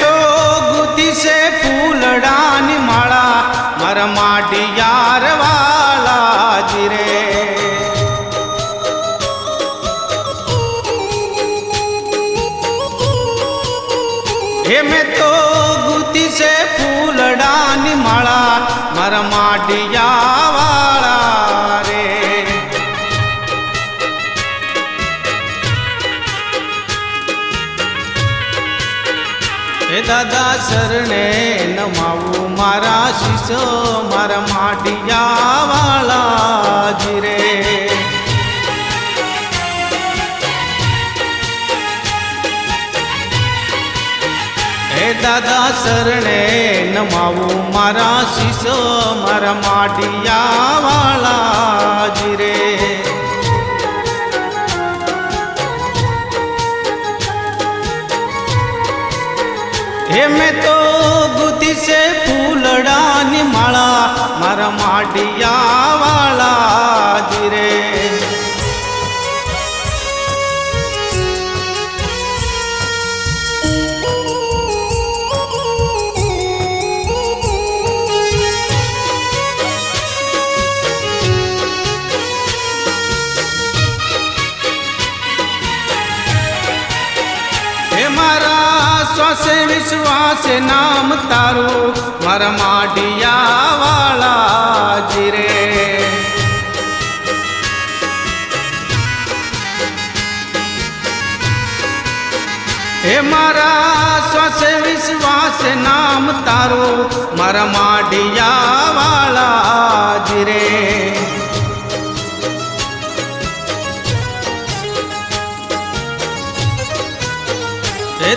તો ગુતી છે ફૂલડાની માળા, મારા માઢિયાર વાલાજી રે. હે મેં તો ગુતી છે ફૂલડાની માળા, મારા માઢિયા વાળા હે દાદા શરણે નમાવું મારા શિષો મારા માટિયા વાળા જીરે. હે દાદા શરણે નમાવું મારા શિષો મારા માટિયા વાળા રે હે તો બુદ્ધિ છે ફૂલડાની માળા મારા માઢિયા વાલાજી રે. મારા શ્વાસે વિશ્વાસે નામ તારું, મારા માઢિયા વાળા જીરે. હે મારા શ્વાસે, વિશ્વાસે નામ તારું, મારા માઢિયા વાળા રે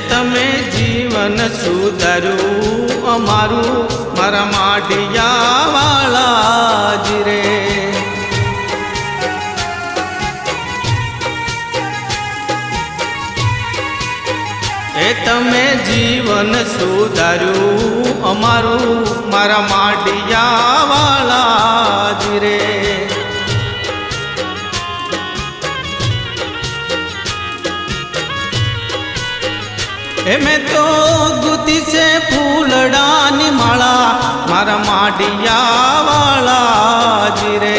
તમે જીવન સુધરું અમારું મારા માઢિયાવાળા વાલાજી રે તમે જીવન સુધાર્યું અમારું મારા માઢિયા એમે તો ગુતી છે ફૂલડાની માળા મારા માઢિયા વાલાજી રે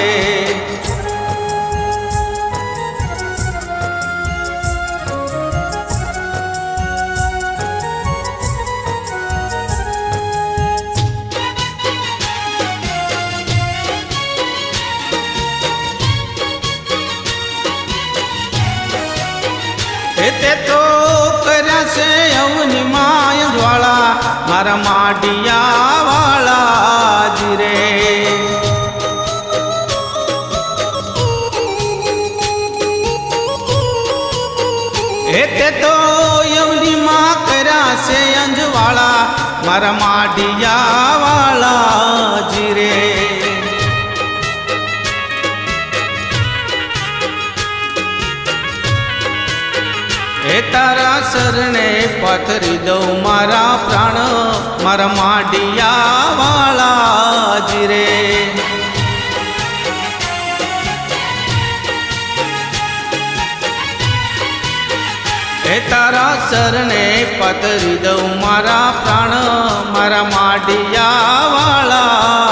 છે અવની માય જ્વાળા, મારા માઢિયા વાળાજી રે. એ તે તો યવની માં કર્યા છે અંજવાળા, મારા માઢિયા વાળાજી રે. તારા શરણે પથરી દઉં મારા પ્રાણ, મારા માડિયા વાળાજી રે હે તારા શરણે પથરી દઉં મારા પ્રાણ, મારા માડિયા વાળાજી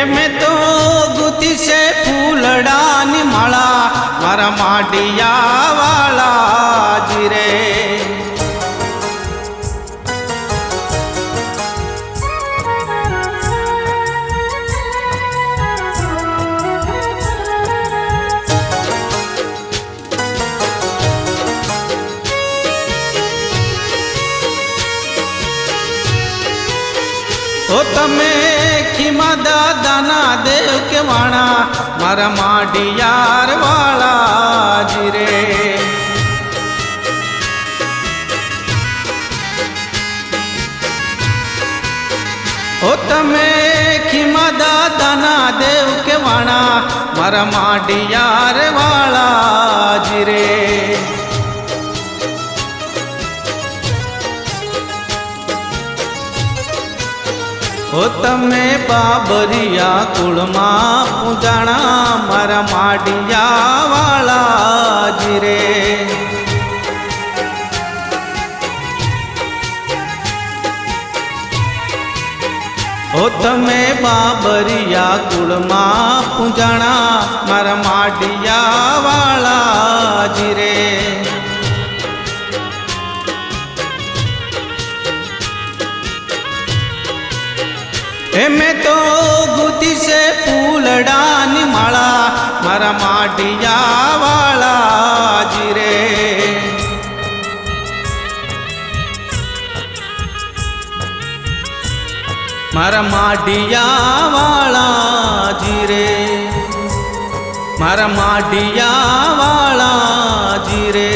એમે તો ગુતી છે ફૂલડાની માળા મારા માઢિયા વાલાજી રે ઓ તમે ખીમા દાદાના દેવ કે વાણા મારા માઢિયાર વાળાજી રે ઓ તમે ખીમા દાદાના દેવ કે વાણા મારા માઢિયાર વાળાજી રે હો તમે બાબરિયા કુળમાં પૂજાણા, મારા માડિયા વાળા જીરે હો તમે બાબરિયા કુળમાં પૂજાણા, મારા માડિયા વાળા મારા માડિયા વાળા જીરે મારા માડિયા વાળા જીરે